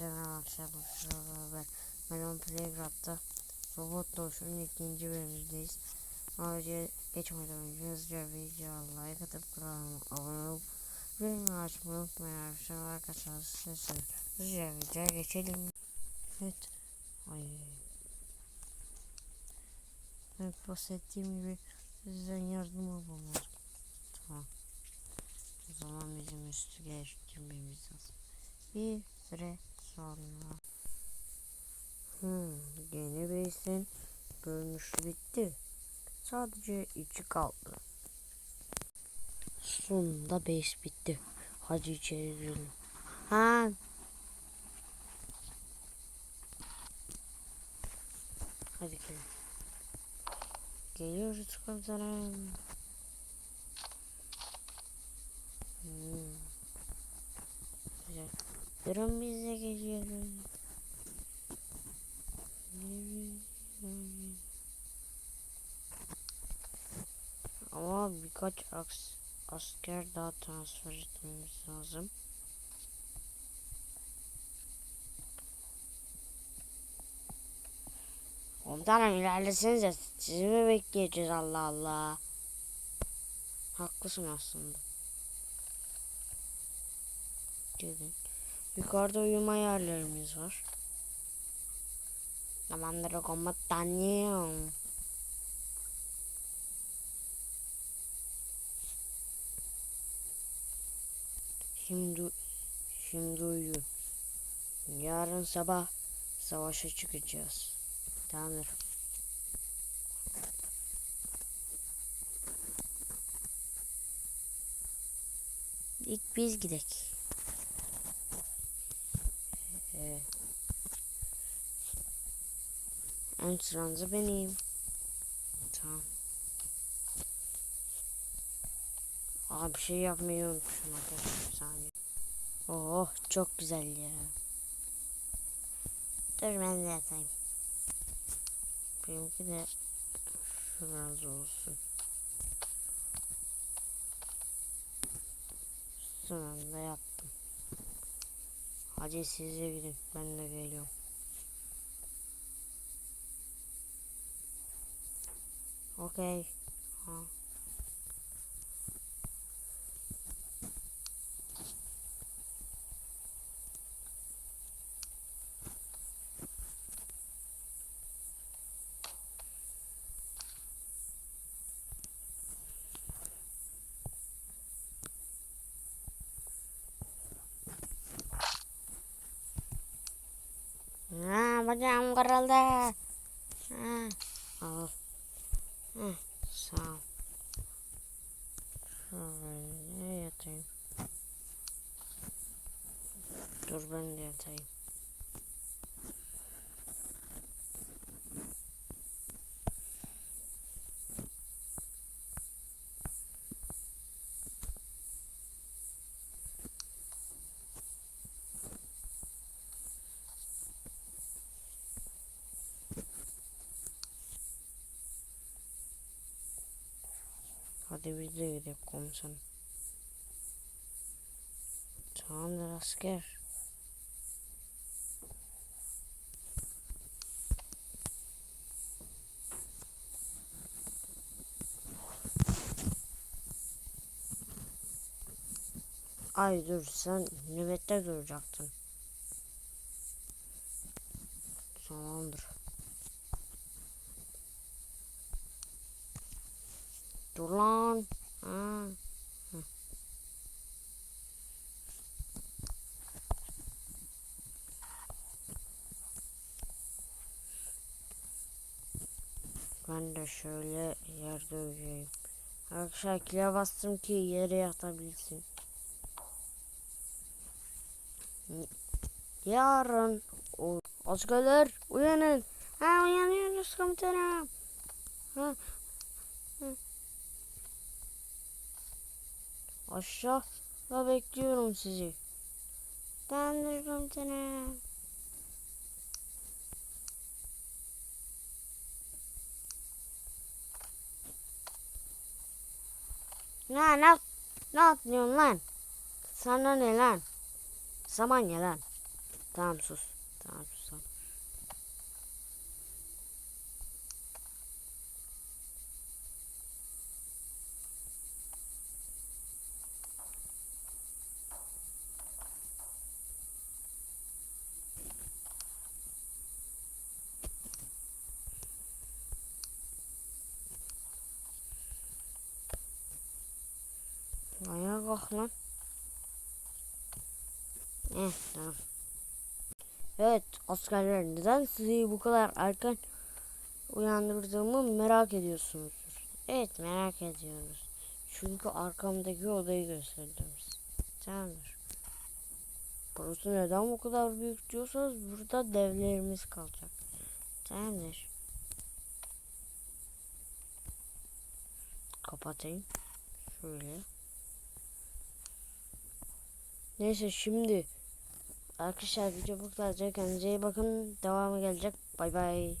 Merhaba arkadaşlar. Beraber Melon Playground'da Robot Doğuş'un ikinci bölümündeyiz. Videoya geçmeden önce hızlıca videoya like atıp kanalıma abone olup bildirim açmayı unutmayın arkadaşlar. Arkadaşlar sizler hızlıca videoya geçelim. Evet. Ay. Evet bahsettiğim gibi sizden yardım almam lazım. Tamam. O zaman bizim üstü geliştirmemiz lazım. Bir süre sonra. Hmm, yeni base'in görünüşü bitti. Sadece içi kaldı. Sonunda base bitti. Hadi içeri girelim. Ha. Hadi gelin. Geliyoruz komutanım. Hmm. Güzel. Durun biz de geliyoruz. Ama birkaç aks asker daha transfer etmemiz lazım. Komutanım ilerlesenize. Sizi mi bekleyeceğiz Allah Allah. Haklısın aslında. Gelin. Yukarıda uyuma yerlerimiz var. Tamamdır komutanım. Şimdi şimdi uyu. Yarın sabah savaşa çıkacağız. Tamamdır. İlk biz gidek. Evet. En sıranızı benim. Tamam. Aa bir şey yapmayı unutmuşum arkadaşlar bir saniye. Oh çok güzel ya. Dur ben de yatayım. Benimki de şurası olsun. Sonunda yaptım. Hadi siz gidin. Ben de geliyorum. Okey. Ha. Ha, bacağım kırıldı. Ha, al. Ha, sağ ol. Şöyle yatayım. Dur ben de yatayım. Hadi biz de gidelim komutanım. Tamamdır asker. Ay dur sen nöbette duracaktın. Tamamdır. Dur lan. Ha. Ben de şöyle yerde uyuyayım. Arkadaşlar kile bastım ki yere yatabilsin. Yarın o askerler uyanın. Ha uyanıyoruz komutanım. Ha. ha. Aşağıda bekliyorum sizi. Tamamdır komutanım. Ne ne ne yapıyorsun lan? Sana ne lan? Zaman ya lan. Tamam sus. Tamam kalk lan. Eh tamam. Evet askerler neden sizi bu kadar erken uyandırdığımı merak ediyorsunuzdur. Evet merak ediyoruz. Çünkü arkamdaki odayı gösterdim size. Tamamdır. Burası neden bu kadar büyük diyorsanız burada devlerimiz kalacak. Tamamdır. Kapatayım. Şöyle. Neyse şimdi Arkadaşlar video bu kadar. Kendinize iyi bakın. Devamı gelecek. Bay bay.